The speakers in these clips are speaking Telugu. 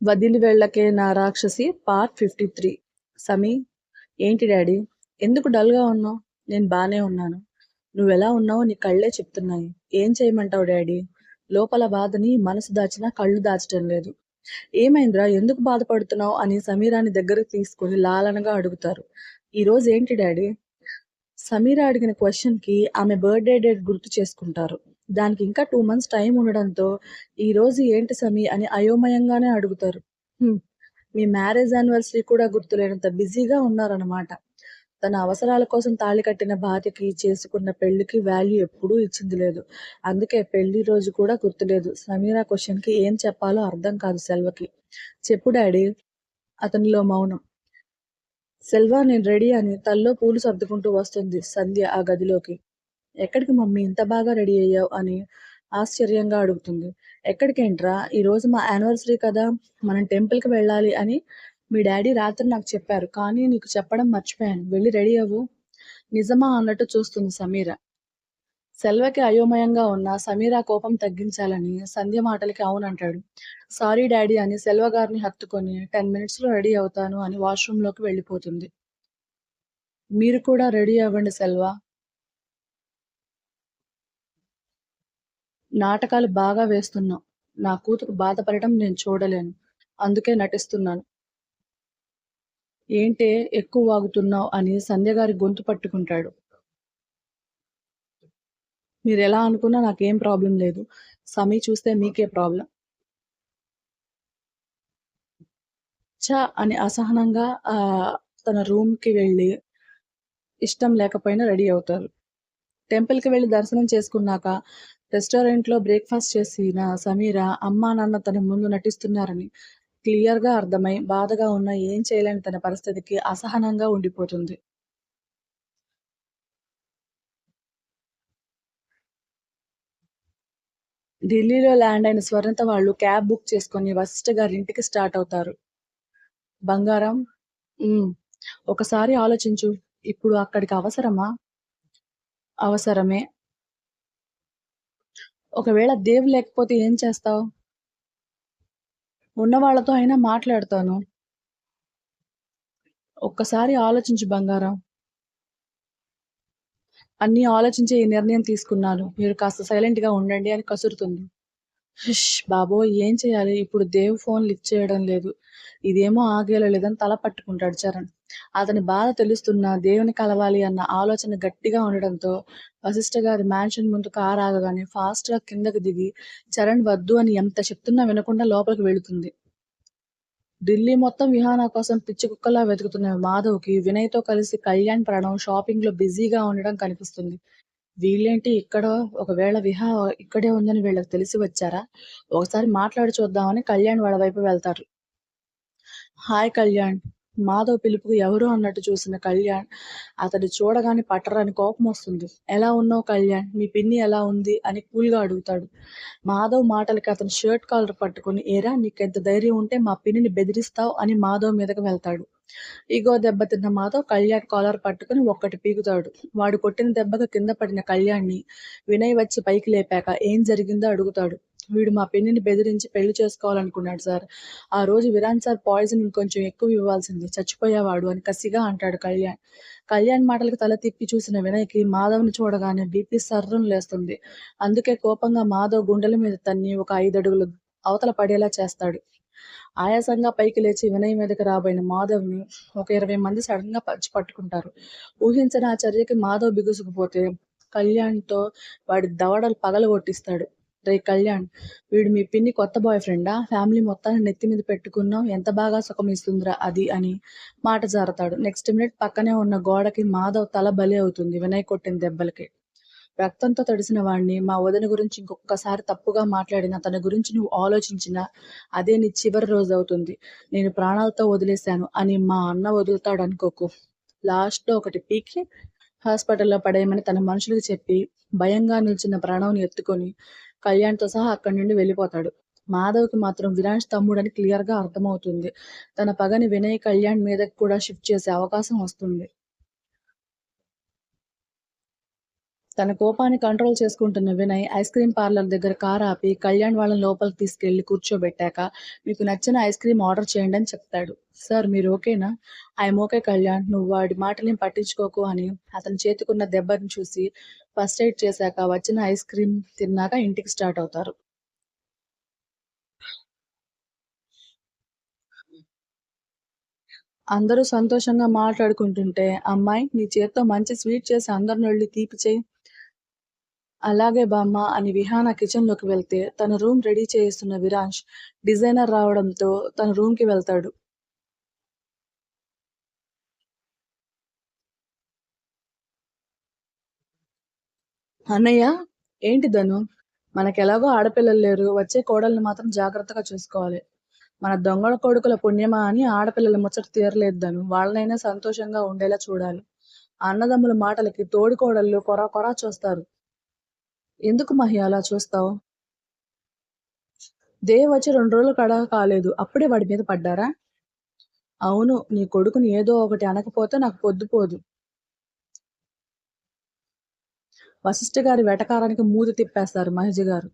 వదిలి వెళ్ళకే నా రాక్షసి పార్ట్ ఫిఫ్టీ త్రీ సమీ ఏంటి డాడీ? ఎందుకు డల్గా ఉన్నావు? నేను బాగానే ఉన్నాను. నువ్వెలా ఉన్నావో నీ కళ్ళే చెప్తున్నాయి. ఏం చేయమంటావు డాడీ? లోపల బాధని మనసు దాచినా కళ్ళు దాచటం లేదు. ఏమైందిరా? ఎందుకు బాధపడుతున్నావు? అని సమీరాని దగ్గరకు తీసుకొని లాలనగా అడుగుతారు. ఈ రోజు ఏంటి డాడీ? సమీర అడిగిన క్వశ్చన్కి ఆమె బర్త్డే డేట్ గుర్తు చేసుకుంటారు. దానికి ఇంకా టూ మంత్స్ టైం ఉండడంతో ఈ రోజు ఏంటి సమీ అని అయోమయంగానే అడుగుతారు. మీ మ్యారేజ్ యానివర్సరీ కూడా గుర్తులేనంత బిజీగా ఉన్నారన్నమాట. తన అవసరాల కోసం తాళి కట్టిన భార్యకి చేసుకున్న పెళ్ళికి వాల్యూ ఎప్పుడూ ఇచ్చింది లేదు. అందుకే పెళ్ళి రోజు కూడా గుర్తులేదు. సమీరా క్వశ్చన్కి ఏం చెప్పాలో అర్థం కాదు సెల్వకి. చెప్పు డాడీ. అతనిలో మౌనం. సెల్వా నేను రెడీ అని తల్లో పూలు సర్దుకుంటూ వస్తుంది సంధ్య ఆ గదిలోకి. ఎక్కడికి మమ్మీ ఇంత బాగా రెడీ అయ్యావు అని ఆశ్చర్యంగా అడుగుతుంది. ఎక్కడికేంట్రా? ఈ రోజు మా యానివర్సరీ కదా మనం టెంపుల్కి వెళ్ళాలి అని మీ డాడీ రాత్రి నాకు చెప్పారు. కానీ నీకు చెప్పడం మర్చిపోయాను. వెళ్ళి రెడీ అవ్వు. నిజమా అన్నట్టు చూస్తుంది సమీర. సెల్వకి అయోమయంగా ఉన్న సమీర కోపం తగ్గించాలని సంధ్య మాటలకి అవునంటాడు. సారీ డాడీ అని సెల్వ గారిని హత్తుకొని టెన్ మినిట్స్లో రెడీ అవుతాను అని వాష్రూమ్లోకి వెళ్ళిపోతుంది. మీరు కూడా రెడీ అవ్వండి సెల్వ. నాటకాలు బాగా వేస్తున్నావు. నా కూతురు బాధపడటం నేను చూడలేను. అందుకే నటిస్తున్నాను. ఏంటే ఎక్కువ వాగుతున్నావు అని సంధ్య గారి గొంతు పట్టుకుంటాడు. మీరు ఎలా అనుకున్నా నాకేం ప్రాబ్లం లేదు. సమీ చూస్తే మీకే ప్రాబ్లం. చా అని అసహనంగా ఆ తన రూమ్కి వెళ్ళి ఇష్టం లేకపోయినా రెడీ అవుతారు. టెంపుల్కి వెళ్ళి దర్శనం చేసుకున్నాక రెస్టారెంట్లో బ్రేక్ఫాస్ట్ చేసిన సమీర అమ్మా నాన్న తన ముందు నటిస్తున్నారని క్లియర్గా అర్థమై బాధగా ఉన్న ఏం చేయలేని తన పరిస్థితికి అసహనంగా ఉండిపోతుంది. ఢిల్లీలో ల్యాండ్ అయిన స్వర్ణత వాళ్ళు క్యాబ్ బుక్ చేసుకొని వశిష్ఠ గారి ఇంటికి స్టార్ట్ అవుతారు. బంగారం "ఉమ్, ఒకసారి ఆలోచించు ఇప్పుడు అక్కడికి అవసరమా? అవసరమే ఒకవేళ దేవు లేకపోతే ఏం చేస్తావు? ఉన్న వాళ్ళతో అయినా మాట్లాడతాను. ఒక్కసారి ఆలోచించు బంగారం. అన్ని ఆలోచించి ఈ నిర్ణయం తీసుకున్నాను. మీరు కాస్త సైలెంట్గా ఉండండి అని కసురుతుంది. "హుష్ బాబోయ్ ఏం చేయాలి? ఇప్పుడు దేవ్ ఫోన్ లిఫ్ట్ చేయడం లేదు. ఇదేమో ఆగేలా లేదని తల పట్టుకుంటాడు చరణ్. అతని బాధ తెలుస్తున్న దేవుని కలవాలి అన్న ఆలోచన గట్టిగా ఉండడంతో వశిష్ఠ గారి మ్యాన్షన్ ముందు కారు ఆగగానే ఫాస్ట్గా కిందకి దిగి చరణ్ వద్దు అని ఎంత చెప్తున్నా వినకుండా లోపలికి వెళుతుంది. ఢిల్లీ మొత్తం విహానా కోసం పిచ్చి కుక్కలా వెతుకుతున్న మాధవ్కి వినయ్తో కలిసి కళ్యాణ్ ప్రణవ్ షాపింగ్లో బిజీగా ఉండడం కనిపిస్తుంది. వీళ్ళేంటి ఇక్కడ? ఒకవేళ విహా ఇక్కడే ఉందని వీళ్ళకి తెలిసి వచ్చారా? ఒకసారి మాట్లాడి చూద్దామని కళ్యాణ్ వాళ్ళ వైపు వెళ్తారు. హాయ్ కళ్యాణ్. మాధవ్ పిలుపుకు ఎవరు అన్నట్టు చూసిన కళ్యాణ్ అతడు చూడగానే పట్టరాని కోపం వస్తుంది. ఎలా ఉన్నావు కళ్యాణ్? మీ పిన్ని ఎలా ఉంది? అని కూల్గా అడుగుతాడు. మాధవ్ మాటలకి అతను షర్ట్ కాలర్ పట్టుకుని ఏరా నీకెంత ధైర్యం ఉంటే మా పిన్నిని బెదిరిస్తావు అని మాధవ్ మీదకి వెళ్తాడు. ఇగో దెబ్బతిన్న మాధవ్ కళ్యాణ్ కాలర్ పట్టుకుని ఒక్కటి పీకుతాడు. వాడు కొట్టిన దెబ్బకు కింద పడిన కళ్యాణ్ని వినయ్ వచ్చి పైకి లేపాక ఏం జరిగిందో అడుగుతాడు. వీడు మా పిన్నిని బెదిరించి పెళ్ళి చేసుకోవాలనుకున్నాడు సార్. ఆ రోజు విరాన్ సార్ పాయిజన్ ఇంకొంచెం ఎక్కువ ఇవ్వాల్సింది. చచ్చిపోయేవాడు అని కసిగా అంటాడు కళ్యాణ్. కళ్యాణ్ మాటలకు తల తిప్పి చూసిన వినయ్కి మాధవ్ని చూడగానే బీపీ సర్రం లేస్తుంది. అందుకే కోపంగా మాధవ్ గుండెల మీద తన్ని ఒక ఐదు అడుగులు అవతల పడేలా చేస్తాడు. ఆయాసంగా పైకి లేచి వినయ్ మీదకి రాబోయిన మాధవ్ని ఒక ఇరవై మంది సడన్గా పచ్చి పట్టుకుంటారు. ఊహించిన ఆ చర్యకి మాధవ్ బిగుసుకుపోతే కళ్యాణ్తో వాడి దవడలు పగల కొట్టిస్తాడు రే కళ్యాణ్ వీడు మీ పిన్ని కొత్త బాయ్ ఫ్రెండా ఫ్యామిలీ మొత్తాన్ని నెత్తి మీద పెట్టుకున్నాం ఎంత బాగా సుఖం ఇస్తుందిరా అది అని మాట జారతాడు. నెక్స్ట్ మినిట్ పక్కనే ఉన్న గోడకి మాధవ్ తల బలి అవుతుంది వినయ్ కొట్టిన దెబ్బలకి. రక్తంతో తడిసిన వాడిని మా వదిన గురించి ఇంకొకసారి తప్పుగా మాట్లాడిన తన గురించి నువ్వు ఆలోచించినా అదే నీ చివరి రోజు అవుతుంది. నేను ప్రాణాలతో వదిలేశాను అని మా అన్న వదులుతాడు అనుకోకు. లాస్ట్లో ఒకటి పీకి హాస్పిటల్లో పడేయమని తన మనుషులకు చెప్పి భయంగా నిలిచిన ప్రణవ్ని ఎత్తుకొని కళ్యాణ్తో సహా అక్కడి నుండి వెళ్ళిపోతాడు. మాధవ్కి మాత్రం విరాజ్ తమ్ముడని క్లియర్గా అర్థమవుతుంది. తన పగని వినయ్ కళ్యాణ్ మీదకి కూడా షిఫ్ట్ చేసే అవకాశం వస్తుంది. తన కోపాన్ని కంట్రోల్ చేసుకుంటున్న వినయ్ ఐస్ క్రీమ్ పార్లర్ దగ్గర కార్ ఆపి కళ్యాణ్ వాళ్ళని లోపలికి తీసుకెళ్ళి కూర్చోబెట్టాక మీకు నచ్చిన ఐస్ క్రీమ్ ఆర్డర్ చేయండి అని చెప్తాడు. సార్ మీరు ఓకేనా? I'm okay Kalyan. నువ్వు వాడి మాటలేం పట్టించుకోకు అని అతని చేతికున్న దెబ్బని చూసి ఫస్ట్ ఎయిడ్ చేశాక వచ్చిన ఐస్ క్రీమ్ తిన్నాక ఇంటికి స్టార్ట్ అవుతారు. అందరూ సంతోషంగా మాట్లాడుకుంటుంటే అమ్మాయి నీ చేత్తో మంచి స్వీట్ చేసి అందరిని వెళ్ళి తీపి చేయి అలాగే బామ్మ అని విహాన కిచెన్లోకి వెళ్తే తన రూమ్ రెడీ చేయిస్తున్న విరాంష్ డిజైనర్ రావడంతో తన రూమ్కి వెళ్తాడు. అన్నయ్య ఏంటి ధను? మనకెలాగో ఆడపిల్లలు లేరు వచ్చే కోడల్ని మాత్రం జాగ్రత్తగా చూసుకోవాలి. మన దొంగల కొడుకుల పుణ్యమా అని ఆడపిల్లల ముచ్చట తీరలేదు ధను. వాళ్ళనైనా సంతోషంగా ఉండేలా చూడాలి. అన్నదమ్ముల మాటలకి తోడుకోడళ్ళు కొరా కొరా చూస్తారు. ఎందుకు మహి అలా చూస్తావు? దేవ్ వచ్చి రెండు రోజులు కడ కాలేదు. అప్పుడే వాడి మీద పడ్డారా? అవును నీ కొడుకుని ఏదో ఒకటి అనకపోతే నాకు పొద్దుపోదు వశిష్ఠ గారి వెటకారానికి మూతి తిప్పేస్తారు మహేష్ గారు.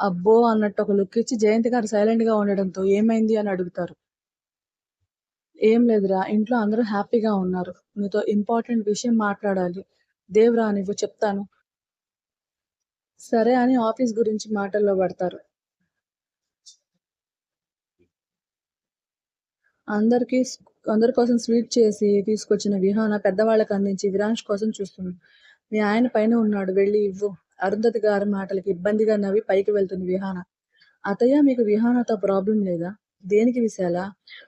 అబ్బో అన్నట్టు ఒక లుక్ ఇచ్చి జయంతి గారు సైలెంట్గా ఉండడంతో ఏమైంది అని అడుగుతారు. ఏం లేదురా ఇంట్లో అందరూ హ్యాపీగా ఉన్నారు. నీతో ఇంపార్టెంట్ విషయం మాట్లాడాలి. దేవ్రా నువ్వు చెప్తాను. సరే అని ఆఫీస్ గురించి మాటల్లో పడతారు. అందరికి అందరి కోసం స్వీట్ చేసి తీసుకొచ్చిన విహాన పెద్దవాళ్ళకి అందించి విరాంష్ కోసం చూస్తుంది మీ ఆయన పైన ఉన్నాడు. వెళ్ళి ఇవ్వు. అరుంధతి గారి మాటలకి ఇబ్బందిగా నవ్వి పైకి వెళ్తుంది విహాన. అతయ్య మీకు విహానతో ప్రాబ్లం లేదా? దేనికి విశాల?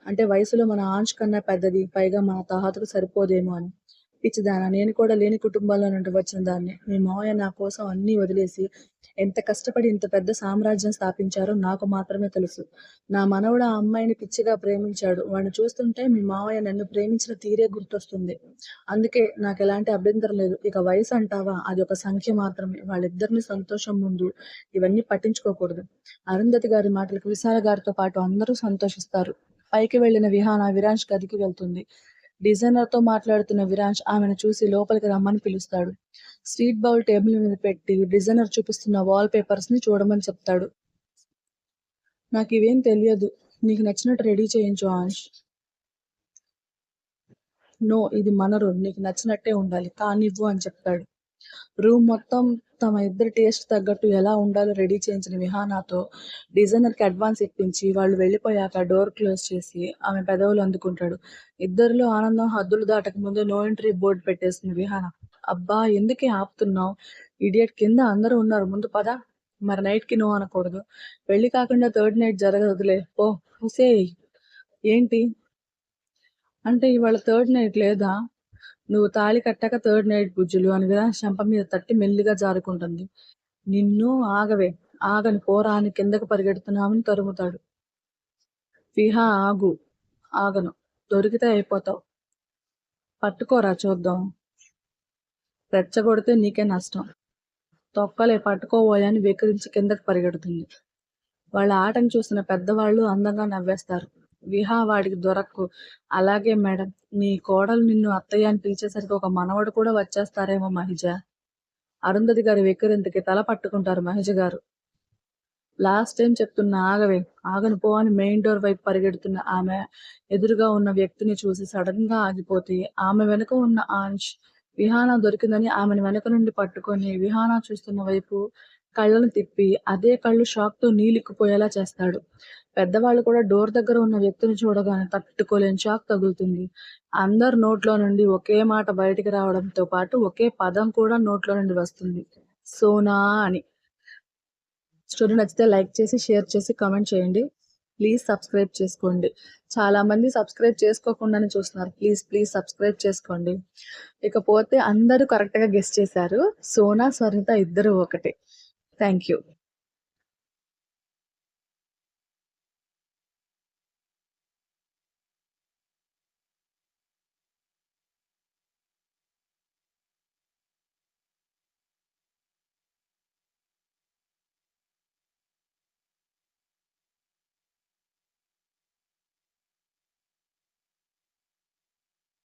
అంటే వయసులో మన ఆంచ్ కన్నా పెద్దది పైగా మన తాహతకు సరిపోదేమో అని. పిచ్చిదానా నేను కూడా లేని కుటుంబాల్లో నుండి వచ్చిన దాన్ని. మీ మావయ్య నా కోసం అన్ని వదిలేసి ఎంత కష్టపడి ఇంత పెద్ద సామ్రాజ్యం స్థాపించారో నాకు మాత్రమే తెలుసు. నా మనవడు ఆ అమ్మాయిని పిచ్చిగా ప్రేమించాడు. వాడిని చూస్తుంటే మీ మావయ్య నన్ను ప్రేమించిన తీరే గుర్తొస్తుంది. అందుకే నాకు ఎలాంటి అభ్యంతరం లేదు. ఇక వయసు అంటావా? అది ఒక సంఖ్య మాత్రమే. వాళ్ళిద్దరిని సంతోషం ముందు ఇవన్నీ పట్టించుకోకూడదు. అరుంధతి గారి మాటలకు విశాల గారితో పాటు అందరూ సంతోషిస్తారు. పైకి వెళ్ళిన విహాన విరాంష్ గదికి వెళ్తుంది. డిజైనర్తో మాట్లాడుతున్న విరాంష్ ఆమెను చూసి లోపలికి రమ్మని పిలుస్తాడు. స్వీట్ బౌల్ టేబుల్ మీద పెట్టి డిజైనర్ చూపిస్తున్న వాల్ పేపర్స్ని చూడమని చెప్తాడు. నాకు ఇవేం తెలియదు. నీకు నచ్చినట్టు రెడీ చేయించు ఆంష్. నో ఇది మన రూమ్ నీకు నచ్చినట్టే ఉండాలి. కానివ్వు అని చెప్తాడు. రూమ్ మొత్తం తమ ఇద్దరి టేస్ట్ తగ్గట్టు ఎలా ఉండాలో రెడీ చేయించిన విహానాతో డిజైనర్కి అడ్వాన్స్ ఇప్పించి వాళ్ళు వెళ్ళిపోయాక డోర్ క్లోజ్ చేసి ఆమె పెదవులు అందుకుంటాడు. ఇద్దరిలో ఆనందం హద్దులు దాటక ముందు నో ఎంట్రీ బోర్డు పెట్టేసింది విహాన. అబ్బా ఎందుకే ఆపుతున్నావు? ఇడియట్ కింద అందరూ ఉన్నారు. ముందు పద. మరి నైట్కి నో అనకూడదు. పెళ్ళి కాకుండా థర్డ్ నైట్ జరగదులే. పో. హుసే ఏంటి? అంటే ఇవాళ థర్డ్ నైట్ లేదా? నువ్వు తాళి కట్టాక థర్డ్ నైట్ బుజ్జులు అని కదా శంప మీద తట్టి మెల్లిగా జారుకుంటుంది. నిన్ను ఆగవే ఆగని పోరా అని కిందకు పరిగెడుతున్నామని తరుముతాడు. ఫిహా ఆగు ఆగను దొరికితే అయిపోతావు. పట్టుకోరా చూద్దాం. రెచ్చగొడితే నీకే నష్టం. తొక్కలే పట్టుకోబోయని వెక్కిరించి కిందకు పరిగెడుతుంది. వాళ్ళ ఆటను చూసిన పెద్దవాళ్ళు అందంగా నవ్వేస్తారు. విహా వాడికి దొరక్కు. అలాగే మేడం నీ కోడలు నిన్ను అత్తయ్య అని పిలిచేసరికి ఒక మనవడు కూడా వచ్చేస్తారేమో మహిజ. అరుంధతి గారి వెక్కిరింతకి తల పట్టుకుంటారు మహిజ గారు. లాస్ట్ టైం చెప్తున్న ఆగవే ఆగను పో అని మెయిన్ డోర్ వైపు పరిగెడుతున్న ఆమె ఎదురుగా ఉన్న వ్యక్తిని చూసి సడన్గా ఆగిపోతే ఆమె వెనుక ఉన్న ఆంష్ విహాన దొరికిందని ఆమెను వెనుక నుండి పట్టుకొని విహాన చూస్తున్న వైపు కళ్ళను తిప్పి అదే కళ్ళు షాక్తో నీలిక్కుపోయేలా చేస్తాడు. పెద్దవాళ్ళు కూడా డోర్ దగ్గర ఉన్న వ్యక్తిని చూడగానే తట్టుకోలేని షాక్ తగులుతుంది. అందరు నోట్లో నుండి ఒకే మాట బయటికి రావడంతో పాటు ఒకే పదం కూడా నోట్లో నుండి వస్తుంది. సోనా అని. స్టోరీ నచ్చితే లైక్ చేసి షేర్ చేసి కామెంట్ చేయండి. ప్లీజ్ సబ్స్క్రైబ్ చేసుకోండి. చాలా మంది సబ్స్క్రైబ్ చేసుకోకుండానే చూస్తున్నారు. ప్లీజ్ ప్లీజ్ సబ్స్క్రైబ్ చేసుకోండి. ఇకపోతే అందరూ కరెక్ట్గా గెస్ట్ చేశారు. సోనా స్వర్ణిత ఇద్దరు ఒకటే. Thank you.